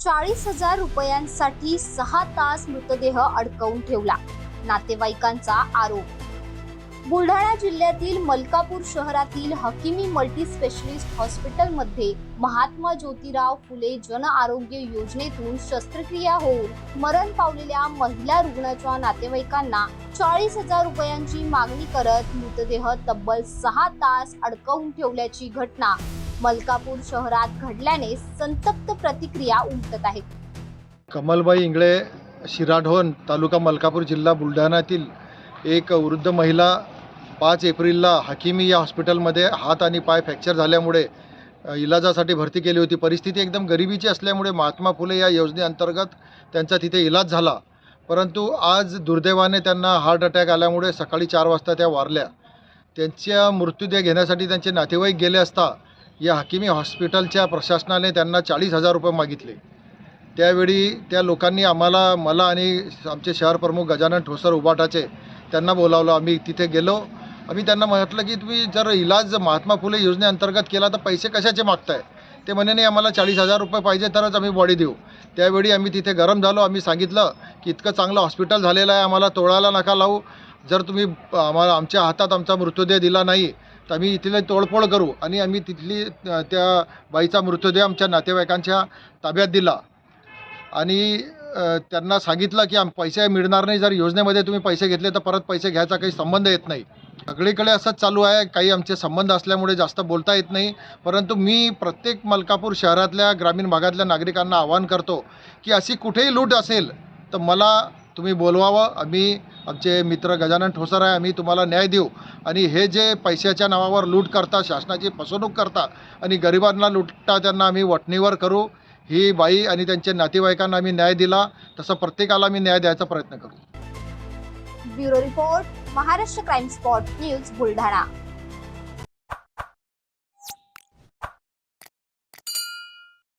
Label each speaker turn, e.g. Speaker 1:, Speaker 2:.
Speaker 1: चाळीस हजार रुपयांसाठी सहा तास मृतदेह अडकवून ठेवला. नातेवाईकांचा आरोप. बुलढाणा जिल्ह्यातील मलकापूर शहरातील हकीमी मल्टी स्पेशलिस्ट हॉस्पिटलमध्ये महात्मा ज्योतिराव फुले जन आरोग्य योजनेतून शस्त्रक्रिया होऊन मरण पावलेल्या महिला रुग्णाच्या नातेवाईकांना चाळीस हजार रुपयांची मागणी करत मृतदेह तब्बल सहा तास अडकवून ठेवल्याची घटना मलकापूर शहरात घडल्याने संतप्त प्रतिक्रिया उमटत आहेत
Speaker 2: कमलबाई इंगळे शिराढोण तालुका मलकापूर जिल्हा बुलढाण्यातील एक वृद्ध महिला पाच एप्रिलला हकीमी या हॉस्पिटलमध्ये हात आणि पाय फ्रॅक्चर झाल्यामुळे इलाजासाठी भरती केली होती. परिस्थिती एकदम गरिबीची असल्यामुळे महात्मा फुले या योजनेअंतर्गत त्यांचा तिथे इलाज झाला. परंतु आज दुर्दैवाने त्यांना हार्ट अटॅक आल्यामुळे सकाळी चार वाजता त्या वारल्या. त्यांच्या मृत्यूदेह घेण्यासाठी त्यांचे नातेवाईक गेले असता या हकिमी हॉस्पिटलच्या प्रशासनाने त्यांना चाळीस हजार रुपये मागितले. त्यावेळी त्या लोकांनी आम्हाला मला आणि आमचे शहर प्रमुख गजानन ठोसर उबाटाचे त्यांना बोलावलं. आम्ही तिथे गेलो. आम्ही त्यांना म्हटलं की तुम्ही जर इलाज महात्मा फुले योजनेअंतर्गत केला तर पैसे कशाचे मागताय? ते म्हणे नाही आम्हाला चाळीस हजार रुपये पाहिजे तरच आम्ही बॉडी देऊ. त्यावेळी आम्ही तिथे गरम झालो. आम्ही सांगितलं की इतकं चांगलं हॉस्पिटल झालेलं आहे आम्हाला तोडायला नका लावू. जर तुम्ही आम्हाला आमच्या हातात आमचा मृत्यूदेह दिला नाही तर आम्ही इथले तोडफोड करू. आणि आम्ही तिथली त्या बाईचा मृतदेह आमच्या नातेवाईकांच्या ताब्यात दिला. आणि त्यांना सांगितलं की आम पैसे मिळणार नाही. जर योजनेमध्ये तुम्ही पैसे घेतले तर परत पैसे घ्यायचा काही संबंध येत नाही. सगळीकडे असंच चालू आहे. काही आमचे संबंध असल्यामुळे जास्त बोलता येत नाही. परंतु मी प्रत्येक मलकापूर शहरातल्या ग्रामीण भागातल्या नागरिकांना आवाहन करतो की अशी कुठेही लूट असेल तर मला तुम्ही बोलवावं. आम्ही आमचे मित्र गजानन ठोसर आहे आम्ही तुम्हाला न्याय देऊ. आणि हे जे पैशाच्या नावावर लूट करता शासनाची फसवणूक करता आणि गरिबांना लुटता त्यांना आम्ही वटणीवर करू. ही बाई आणि त्यांच्या नातेवाईकांना आम्ही न्याय दिला. तसं प्रत्येकाला आम्ही न्याय द्यायचा प्रयत्न करू.
Speaker 1: Bureau report Maharashtra crime spot news Buldhana.